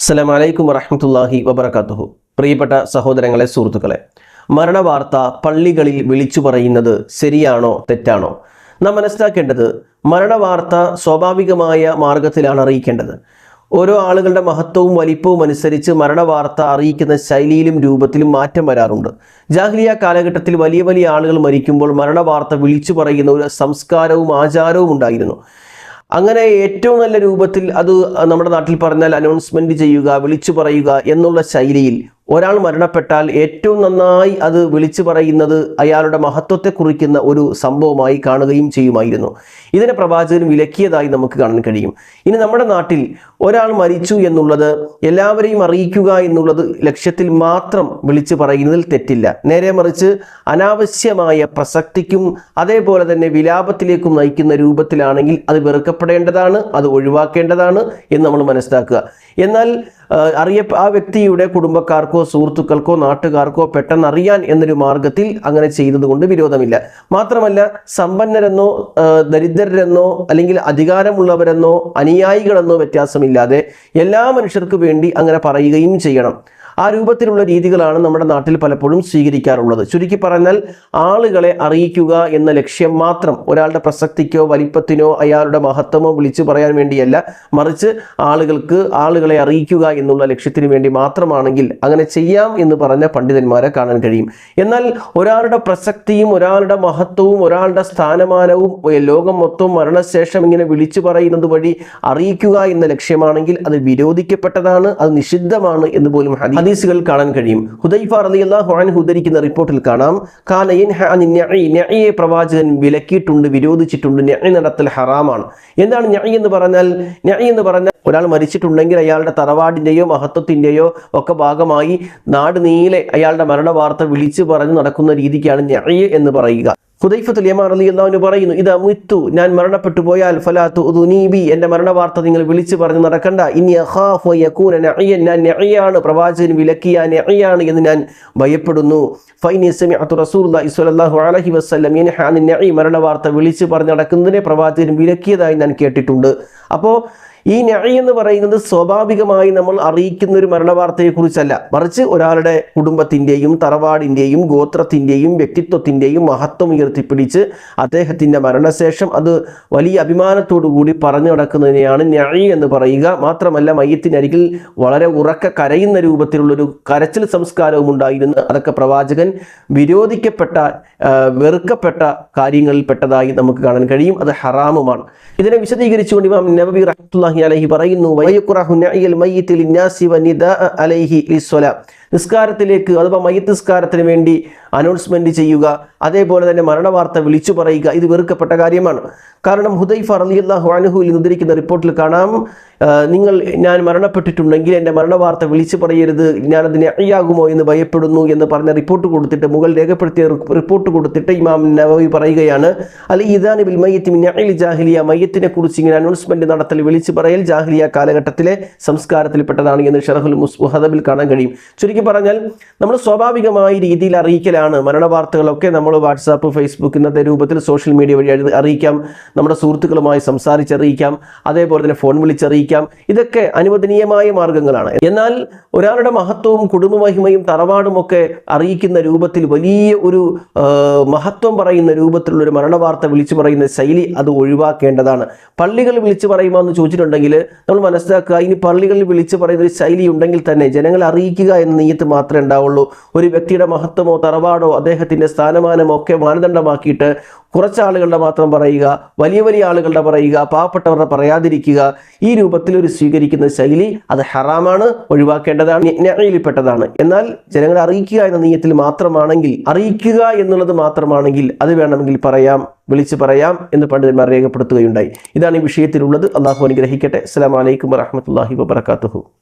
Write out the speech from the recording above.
അസ്സലാമു അലൈക്കും വറഹമത്തല്ലാഹി വബർക്കാത്തുഹു പ്രിയപ്പെട്ട സഹോദരങ്ങളെ സുഹൃത്തുക്കളെ മരണവാർത്ത പള്ളികളിൽ വിളിച്ചു പറയുന്നത് ശരിയാണോ തെറ്റാണോ? നാം മനസ്സിലാക്കേണ്ടത് മരണവാർത്ത സ്വാഭാവികമായ മാർഗത്തിലാണ് അറിയിക്കേണ്ടത്. ഓരോ ആളുകളുടെ മഹത്വവും വലിപ്പവും അനുസരിച്ച് മരണവാർത്ത അറിയിക്കുന്ന ശൈലിയിലും രൂപത്തിലും മാറ്റം വരാറുണ്ട്. ജാഹ്ലിയ കാലഘട്ടത്തിൽ വലിയ വലിയ ആളുകൾ മരിക്കുമ്പോൾ മരണവാർത്ത വിളിച്ചു പറയുന്ന ഒരു സംസ്കാരവും ആചാരവും ഉണ്ടായിരുന്നു. അങ്ങനെ ഏറ്റവും നല്ല രൂപത്തിൽ അത് നമ്മുടെ നാട്ടിൽ പറഞ്ഞാൽ അനൗൺസ്മെന്റ് ചെയ്യുക വിളിച്ചു പറയുക എന്നുള്ള ശൈലിയിൽ ഒരാൾ മരണപ്പെട്ടാൽ ഏറ്റവും നന്നായി അത് വിളിച്ചു പറയുന്നത് അയാളുടെ മഹത്വത്തെ കുറിക്കുന്ന ഒരു സംഭവമായി കാണുകയും ചെയ്യുമായിരുന്നു. ഇതിനെ പ്രവാചകൻ വിലക്കിയതായി നമുക്ക് കാണാൻ കഴിയും. ഇനി നമ്മുടെ നാട്ടിൽ ഒരാൾ മരിച്ചു എന്നുള്ളത് എല്ലാവരെയും അറിയിക്കുക എന്നുള്ളത് ലക്ഷ്യത്തിൽ മാത്രം വിളിച്ചു പറയുന്നതിൽ തെറ്റില്ല. നേരെ മറിച്ച് അനാവശ്യമായ പ്രസക്തിക്കും അതേപോലെ തന്നെ വിലാപത്തിലേക്കും നയിക്കുന്ന രൂപത്തിലാണെങ്കിൽ അത് വെറുക്കപ്പെടേണ്ടതാണ് അത് ഒഴിവാക്കേണ്ടതാണ് എന്ന് നമ്മൾ മനസ്സിലാക്കുക. എന്നാൽ അറിയ ആ വ്യക്തിയുടെ കുടുംബക്കാർക്കോ സുഹൃത്തുക്കൾക്കോ നാട്ടുകാർക്കോ പെട്ടെന്ന് അറിയാൻ എന്നൊരു മാർഗത്തിൽ അങ്ങനെ ചെയ്യുന്നത് കൊണ്ട് വിരോധമില്ല. മാത്രമല്ല സമ്പന്നരെന്നോ ദരിദ്രരെന്നോ അല്ലെങ്കിൽ അധികാരമുള്ളവരെന്നോ അനുയായികളെന്നോ വ്യത്യാസമില്ലാതെ എല്ലാ മനുഷ്യർക്കു വേണ്ടി അങ്ങനെ പറയുകയും ചെയ്യണം. ആ രൂപത്തിലുള്ള രീതികളാണ് നമ്മുടെ നാട്ടിൽ പലപ്പോഴും സ്വീകരിക്കാറുള്ളത്. ചുരുക്കി പറഞ്ഞാൽ ആളുകളെ അറിയിക്കുക എന്ന ലക്ഷ്യം മാത്രം ഒരാളുടെ പ്രസക്തിക്കോ വലിപ്പത്തിനോ അയാളുടെ മഹത്വമോ വിളിച്ചു പറയാൻ വേണ്ടിയല്ല. മറിച്ച് ആളുകൾക്ക് ആളുകളെ അറിയിക്കുക എന്നുള്ള ലക്ഷ്യത്തിന് വേണ്ടി മാത്രമാണെങ്കിൽ അങ്ങനെ ചെയ്യാം എന്ന് പറഞ്ഞ പണ്ഡിതന്മാരെ കാണാൻ കഴിയും. എന്നാൽ ഒരാളുടെ പ്രസക്തിയും ഒരാളുടെ മഹത്വവും ഒരാളുടെ സ്ഥാനമാനവും ലോകം മൊത്തം മരണശേഷം ഇങ്ങനെ വിളിച്ചു പറയുന്നത് വഴി അറിയിക്കുക എന്ന ലക്ഷ്യമാണെങ്കിൽ അത് വിരോധിക്കപ്പെട്ടതാണ് അത് നിഷിദ്ധമാണ് എന്ന് പോലും ഹദീസുകൾ കാണാൻ കഴിയും. ഹുദൈഫ റളിയല്ലാഹു അൻഹു ഉദ്ധരിക്കുന്ന റിപ്പോർട്ടിൽ കാണാം കാന യൻഹ അനി നഇ പ്രവാചകൻ വിലക്കിയിട്ടുണ്ട് വിരോധിച്ചിട്ടുണ്ട് നഇ നടത്തൽ ഹറാമാണ്. എന്താണ് നഇ എന്ന് പറഞ്ഞാൽ? നഇ എന്ന് പറഞ്ഞാൽ ഒരാൾ മരിച്ചിട്ടുണ്ടെങ്കിൽ അയാളുടെ തറവാടിന്റെയോ മഹത്വത്തിന്റെയോ ഒക്കെ ഭാഗമായി നാട് നീലെ അയാളുടെ മരണ വാർത്ത വിളിച്ചു പറഞ്ഞു നടക്കുന്ന രീതിക്കാണ് നഇ എന്ന് പറയുക. ഹുദൈഫത്തുൽ യമാൻ അലി അള്ളാഹുവിന് പറയുന്നു ഇതാ മുത്തു ഞാൻ മരണപ്പെട്ടു പോയാൽ ഫലാത്തു ഉദുനീബി എന്റെ മരണവാർത്ത നിങ്ങൾ വിളിച്ചു പറഞ്ഞു നടക്കണ്ട. ഇനി അഖാഫ് യകൂന നഇയൻ ഞാൻ നഇയാണ് പ്രവാചകൻ വിലക്കിയ നഇയാണ് എന്ന് ഞാൻ ഭയപ്പെടുന്നു. ഫൈനി സമിഅത്തു റസൂലുള്ളാഹി സ്വല്ലല്ലാഹു അലൈഹി വസല്ലം യൻഹ അൻ നഇ മരണവാർത്ത വിളിച്ചു പറഞ്ഞു നടക്കുന്നതിനെ പ്രവാചകൻ വിലക്കിയതായി ഞാൻ കേട്ടിട്ടുണ്ട്. അപ്പോൾ ഈ ന്യായി എന്ന് പറയുന്നത് സ്വാഭാവികമായി നമ്മൾ അറിയിക്കുന്ന ഒരു മരണവാർത്തയെക്കുറിച്ചല്ല. മറിച്ച് ഒരാളുടെ കുടുംബത്തിന്റെയും തറവാടിന്റെയും ഗോത്രത്തിന്റെയും വ്യക്തിത്വത്തിന്റെയും മഹത്വം ഉയർത്തിപ്പിടിച്ച് അദ്ദേഹത്തിന്റെ മരണശേഷം അത് വലിയ അഭിമാനത്തോടു കൂടി പറഞ്ഞു നടക്കുന്നതിനെയാണ് ന്യായി എന്ന് പറയുക. മാത്രമല്ല മയ്യത്തിനരികിൽ വളരെ ഉറക്ക കരയുന്ന രൂപത്തിലുള്ളൊരു കരച്ചിൽ സംസ്കാരവും ഉണ്ടായിരുന്നു. അതൊക്കെ പ്രവാചകൻ വിരോധിക്കപ്പെട്ട വെറുക്കപ്പെട്ട കാര്യങ്ങളിൽ പെട്ടതായി നമുക്ക് കാണാൻ കഴിയും. അത് ഹറാമുമാണ്. ഇതിനെ വിശദീകരിച്ചുകൊണ്ട് ഇമാം നബവി റഹ്മത്തുള്ളാഹി അലൈഹി പറയുന്നു വയക്കുറഹു നഇയൽ മയ്യിത്തി ലിന്നാസി വനിദാ അലൈഹി ലിസ്വലാ നിസ്കാരത്തിലേക്ക് അഥവാ മയ്യത്ത് നിസ്കാരത്തിന് വേണ്ടി അനൗൺസ്മെന്റ് ചെയ്യുക അതേപോലെ തന്നെ മരണവാർത്ത വിളിച്ചു പറയുക ഇത് വെറുക്കപ്പെട്ട കാര്യമാണ്. കാരണം ഹുദൈഫ റളിയല്ലാഹു അനുഹുവിൽ നിന്നിരിക്കുന്ന റിപ്പോർട്ടിൽ കാണാം നിങ്ങൾ ഞാൻ മരണപ്പെട്ടിട്ടുണ്ടെങ്കിൽ എന്റെ മരണവാർത്ത വിളിച്ചു പറയരുത് ഞാനതിന് അയ്യാകുമോ എന്ന് ഭയപ്പെടുന്നു എന്ന് പറഞ്ഞ റിപ്പോർട്ട് കൊടുത്തിട്ട് മുകൾ രേഖപ്പെടുത്തിയ റിപ്പോർട്ട് കൊടുത്തിട്ട് ഇമാം നവവി പറയുകയാണ്. അല്ലെ ഇതാണ് ബിൽ മയ്യത്തി മിന്നഅലി ജാഹിലിയ മയ്യത്തിനെ കുറിച്ച് ഇങ്ങനെ അനൗൺസ്മെന്റ് നടത്തൽ വിളിച്ചു പറയൽ ജാഹിലിയ കാലഘട്ടത്തിലെ സംസ്കാരത്തിൽപ്പെട്ടതാണ് എന്ന് ഷെറഹുൽ മുസ്ഹദബിൽ കാണാൻ കഴിയും. ചുരുക്കി പറഞ്ഞാൽ നമ്മൾ സ്വാഭാവികമായ രീതിയിൽ അറിയിക്കലാണ്. മരണവാർത്തകളൊക്കെ നമ്മൾ വാട്സാപ്പ് ഫേസ്ബുക്ക് ഇന്നത്തെ രൂപത്തിൽ സോഷ്യൽ മീഡിയ വഴി അറിയിക്കാം. നമ്മുടെ സുഹൃത്തുക്കളുമായി സംസാരിച്ചറിയിക്കാം. അതേപോലെ തന്നെ ഫോൺ വിളിച്ചറിയിക്കാം. ഇതൊക്കെ അനുവദനീയമായ മാർഗങ്ങളാണ്. എന്നാൽ ഒരാളുടെ മഹത്വവും കുടുംബമഹിമയും തറവാടും ഒക്കെ അറിയിക്കുന്ന രൂപത്തിൽ വലിയ ഒരു മഹത്വം പറയുന്ന രൂപത്തിലുള്ള ഒരു മരണവാർത്ത വിളിച്ചു പറയുന്ന ശൈലി അത് ഒഴിവാക്കേണ്ടതാണ്. പള്ളികൾ വിളിച്ചു പറയുമോ എന്ന് ചോദിച്ചിട്ടുണ്ടെങ്കിൽ നമ്മൾ മനസ്സിലാക്കുക ഇനി പള്ളികളിൽ വിളിച്ചു പറയുന്ന ഒരു ശൈലി ഉണ്ടെങ്കിൽ തന്നെ ജനങ്ങളെ അറിയിക്കുക എന്ന നീയത്ത് മാത്രമേ ഉണ്ടാവുള്ളൂ. ഒരു വ്യക്തിയുടെ മഹത്വമോ തറവാടോ അദ്ദേഹത്തിന്റെ സ്ഥാനമാനമോ ഒക്കെ മാനദണ്ഡമാക്കിയിട്ട് കുറച്ചാളുകളുടെ മാത്രം പറയുക വലിയ വലിയ ആളുകളുടെ പറയുക പാവപ്പെട്ടവരുടെ പറയാതിരിക്കുക ഈ രൂപത്തിൽ ഒരു സ്വീകരിക്കുന്ന ശൈലി അത് ഹറാമാണ് ഒഴിവാക്കേണ്ടതാണ് ഞായിൽപ്പെട്ടതാണ് എന്നാൽ ജനങ്ങളെ അറിയിക്കുക എന്ന നീയത്തിൽ മാത്രമാണെങ്കിൽ അറിയിക്കുക എന്നുള്ളത് മാത്രമാണെങ്കിൽ അത് വേണമെങ്കിൽ പറയാം വിളിച്ചു പറയാം എന്ന് പണ്ഡിതന്മാർ രേഖപ്പെടുത്തുകയുണ്ടായി. ഇതാണ് ഈ വിഷയത്തിലുള്ളത്. അള്ളാഹു അനുഗ്രഹിക്കട്ടെ. അസ്സാം വലൈക്കും വറഹമത്തല്ലാഹി വബർക്കാത്തുഹു